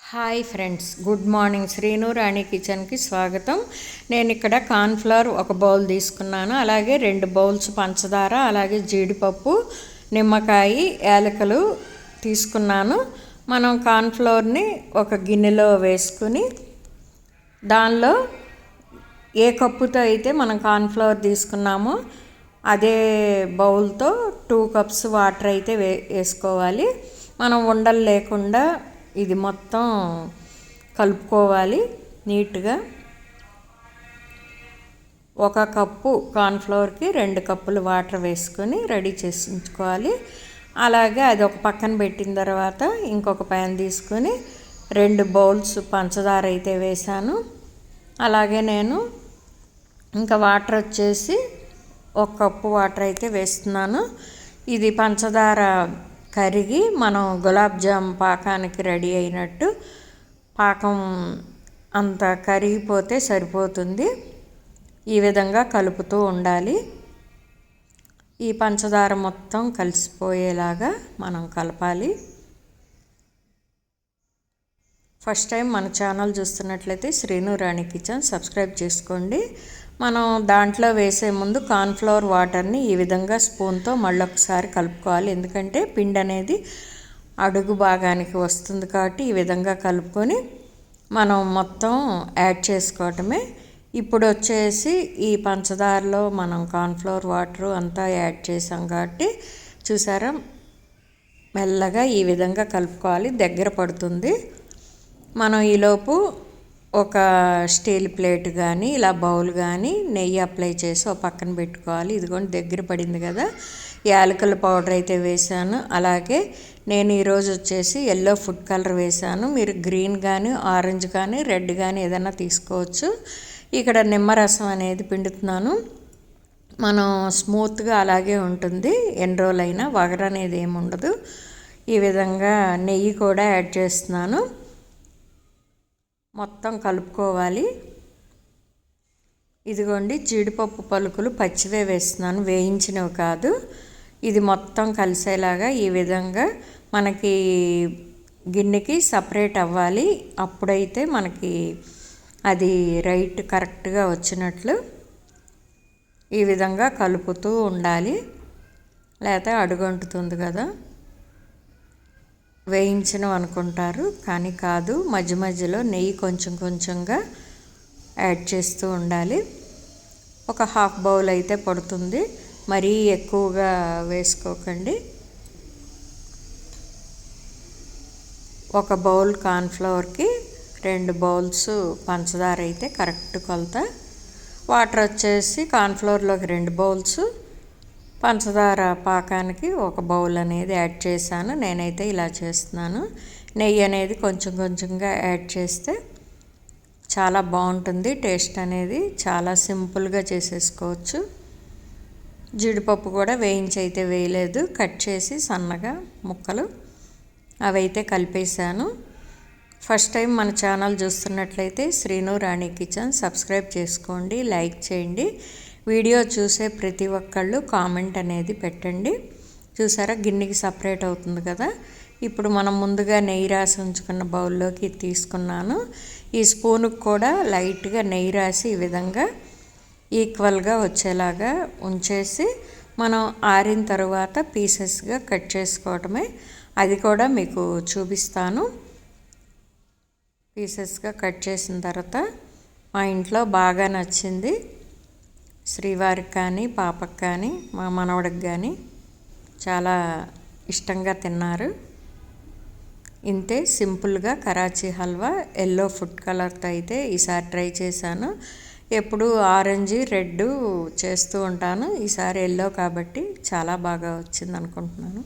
Hi friends good morning Srinu Rani కిచెన్కి స్వాగతం. నేను ఇక్కడ కార్న్ఫ్లవర్ ఒక బౌల్ తీసుకున్నాను. అలాగే రెండు బౌల్స్ పంచదార అలాగే జీడిపప్పు నిమ్మకాయ యాలకులు తీసుకున్నాను. మనం కార్న్ఫ్లవర్ని ఒక గిన్నెలో వేసుకుని దానిలో ఏ కప్పుతో అయితే మనం కార్న్ఫ్లవర్ తీసుకున్నామో అదే బౌల్తో టూ కప్స్ వాటర్ అయితే వే వేసుకోవాలి. మనం ఉండలు లేకుండా ఇది మొత్తం కలుపుకోవాలి నీట్గా. ఒక కప్పు కార్న్ఫ్లవర్కి రెండు కప్పులు వాటర్ వేసుకొని రెడీ చేసి ఉంచుకోవాలి అలాగే అది ఒక పక్కన పెట్టిన తర్వాత ఇంకొక ప్యాన్ తీసుకొని రెండు బౌల్స్ పంచదార అయితే వేసాను అలాగే నేను ఇంకా వాటర్ వచ్చేసి ఒక కప్పు వాటర్ అయితే వేస్తున్నాను. ఇది పంచదార కరిగి మనం గులాబ్ జామ్ పాకానికి రెడీ అయినట్టు పాకం అంత కరిగిపోతే సరిపోతుంది. ఈ విధంగా కలుపుతూ ఉండాలి. ఈ పంచదార మొత్తం కలిసిపోయేలాగా మనం కలపాలి. ఫస్ట్ టైం మన ఛానల్ చూస్తున్నట్లయితే శ్రీను రాణి కిచెన్ సబ్స్క్రైబ్ చేసుకోండి. మనం దాంట్లో వేసే ముందు కార్న్ఫ్లవర్ వాటర్ని ఈ విధంగా స్పూన్తో మళ్ళొకసారి కలుపుకోవాలి. ఎందుకంటే పిండి అనేది అడుగు భాగానికి వస్తుంది కాబట్టి ఈ విధంగా కలుపుకొని మనం మొత్తం యాడ్ చేసుకోవటమే. ఇప్పుడు వచ్చేసి ఈ పంచదారలో మనం కార్న్ఫ్లవర్ వాటర్ అంతా యాడ్ చేసాం కాబట్టి చూసారా? మెల్లగా ఈ విధంగా కలుపుకోవాలి. దగ్గర పడుతుంది. మనం ఈలోపు ఒక స్టీల్ ప్లేట్ కానీ ఇలా బౌల్ కానీ నెయ్యి అప్లై చేసి ఒక పక్కన పెట్టుకోవాలి. ఇదిగోండి దగ్గర పడింది కదా. యాలకుల పౌడర్ అయితే వేసాను అలాగే నేను ఈరోజు వచ్చేసి ఎల్లో ఫుడ్ కలర్ వేసాను మీరు గ్రీన్ కానీ ఆరెంజ్ కానీ రెడ్ కానీ ఏదైనా తీసుకోవచ్చు. ఇక్కడ నిమ్మరసం అనేది పిండుతున్నాను. మనం స్మూత్గా అలాగే ఉంటుంది. ఎన్ని రోజులైనా వగర అనేది ఏమి ఉండదు. ఈ విధంగా నెయ్యి కూడా యాడ్ చేస్తున్నాను. మొత్తం కలుపుకోవాలి. ఇదిగోండి జీడిపప్పు పలుకులు పచ్చివే వేస్తున్నాను వేయించినవి కాదు. ఇది మొత్తం కలిసేలాగా ఈ విధంగా మనకి గిన్నెకి సపరేట్ అవ్వాలి. అప్పుడైతే మనకి అది రైట్ కరెక్ట్గా వచ్చినట్లు ఈ విధంగా కలుపుతూ ఉండాలి. లేకపోతే అడుగంటుతుంది కదా. వేయించడం అనుకుంటారు కానీ కాదు మధ్య మధ్యలో నెయ్యి కొంచెం కొంచెంగా యాడ్ చేస్తూ ఉండాలి. ఒక హాఫ్ బౌల్ అయితే పడుతుంది. మరీ ఎక్కువగా వేసుకోకండి. ఒక బౌల్ కార్న్ఫ్లవర్కి రెండు బౌల్స్ పంచదార అయితే కరెక్ట్ కొలత. వాటర్ వచ్చేసి కార్న్ఫ్లవర్లోకి రెండు బౌల్స్ పంచదార పాకానికి ఒక బౌల్ అనేది యాడ్ చేశాను. నేనైతే ఇలా చేస్తున్నాను. నెయ్యి అనేది కొంచెం కొంచెంగా యాడ్ చేస్తే చాలా బాగుంటుంది. టేస్ట్ అనేది చాలా సింపుల్గా చేసేసుకోవచ్చు. జీడిపప్పు కూడా వేయించి అయితే వేయలేదు. కట్ చేసి సన్నగా ముక్కలు అవైతే కలిపేశాను. ఫస్ట్ టైం మన ఛానల్ చూస్తున్నట్లయితే శ్రీను రాణి కిచెన్ సబ్స్క్రైబ్ చేసుకోండి లైక్ చేయండి. వీడియో చూసే ప్రతి ఒక్కళ్ళు కామెంట్ అనేది పెట్టండి. చూసారా? గిన్నెకి సపరేట్ అవుతుంది కదా? ఇప్పుడు మనం ముందుగా నెయ్యి రాసి ఉంచుకున్న బౌల్లోకి తీసుకున్నాను. ఈ స్పూన్కి కూడా లైట్గా నెయ్యి రాసి ఈ విధంగా ఈక్వల్గా వచ్చేలాగా ఉంచేసి మనం ఆరిన తర్వాత పీసెస్గా కట్ చేసుకోవటమే. అది కూడా మీకు చూపిస్తాను. పీసెస్గా కట్ చేసిన తర్వాత మా ఇంట్లో బాగా నచ్చింది. శ్రీవారికి కానీ పాపకు కానీ మా మనవడికి కానీ చాలా ఇష్టంగా తిన్నారు. ఇంతే సింపుల్గా కరాచీ హల్వా ఎల్లో ఫుడ్ కలర్తో అయితే ఈసారి ట్రై చేశాను. ఎప్పుడు ఆరెంజ్ రెడ్ చేస్తూ ఉంటాను. ఈసారి ఎల్లో కాబట్టి చాలా బాగా వచ్చింది అనుకుంటున్నాను